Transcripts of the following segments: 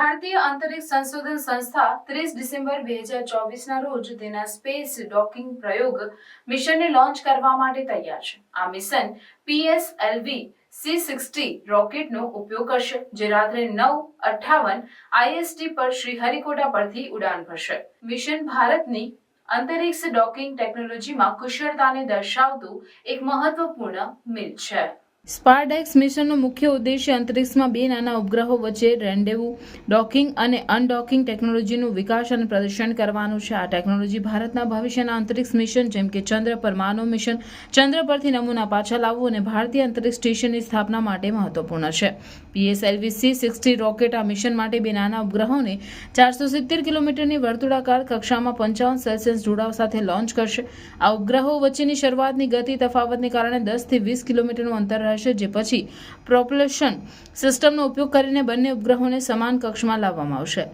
ભારતીય અંતરિક્ષ સંશોધન સંસ્થા ત્રીસ ડિસેમ્બર બે હજાર ચોવીસના રોજ તેના સ્પેસ ડોકિંગ પ્રયોગ મિશનને લોન્ચ કરવા માટે તૈયાર છે. આ મિશન પીએસએલવી સી સિક્સટી રોકેટનો ઉપયોગ કરશે, જે રાત્રે નવ અઠ્ઠાવન આઈએસટી પર શ્રીહરિકોટા પરથી ઉડાન ભરશે. મિશન ભારતની અંતરિક્ષ ડોકિંગ ટેકનોલોજીમાં કુશળતાને દર્શાવતું એક મહત્વપૂર્ણ મિલ છે. સ્પારડેક્સ મિશનનો મુખ્ય ઉદ્દેશ્ય અંતરિક્ષમાં બે નાના ઉપગ્રહો વચ્ચે રેન્ડેવુ ડોકિંગ અને અનડોકિંગ ટેકનોલોજીનું વિકાસ અને પ્રદર્શન કરવાનું છે. આ ટેકનોલોજી ભારતના ભવિષ્યના અંતરિક્ષ મિશન જેમ કે ચંદ્ર પર માનવ મિશન ચંદ્ર પરથી નમૂના પાછા લાવવું અને ભારતીય અંતરિક્ષ સ્ટેશનની સ્થાપના માટે મહત્વપૂર્ણ છે. પીએસએલવી સી સિક્સટી રોકેટ આ મિશન માટે બે નાના ઉપગ્રહોને ચારસો સિત્તેર કિલોમીટરની વર્તુળાકાર કક્ષામાં પંચાવન સેલ્સિયસ જોડાવ સાથે લોન્ચ કરશે. આ ઉપગ્રહો વચ્ચેની શરૂઆતની ગતિ, તફાવતને કારણે દસથી વીસ કિલોમીટરનું અંતર રહેશે જે પછી પ્રોપ્યુલેશન સિસ્ટમનો ઉપયોગ કરીને બંને ઉપગ્રહોને સમાન કક્ષમાં લાવવામાં આવશે.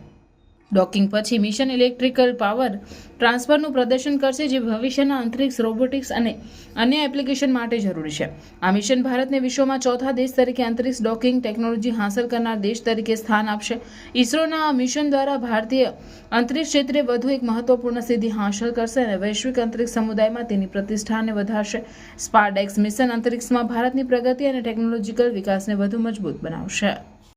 ડોકિંગ પછી મિશન ઇલેક્ટ્રિકલ પાવર ટ્રાન્સફરનું પ્રદર્શન કરશે, જે ભવિષ્યના અંતરિક્ષ રોબોટિક્સ અને અન્ય એપ્લિકેશન માટે જરૂરી છે. આ મિશન ભારતને વિશ્વમાં ચોથા દેશ તરીકે અંતરિક્ષ ડોકિંગ ટેકનોલોજી હાંસલ કરનાર દેશ તરીકે સ્થાન આપશે. ઇસરોના આ મિશન દ્વારા ભારતીય અંતરિક્ષ ક્ષેત્રે વધુ એક મહત્વપૂર્ણ સિદ્ધિ હાંસલ કરશે અને વૈશ્વિક અંતરિક્ષ સમુદાયમાં તેની પ્રતિષ્ઠાને વધારશે. સ્પાર્ડેક્સ મિશન અંતરિક્ષમાં ભારતની પ્રગતિ અને ટેકનોલોજીકલ વિકાસને વધુ મજબૂત બનાવશે.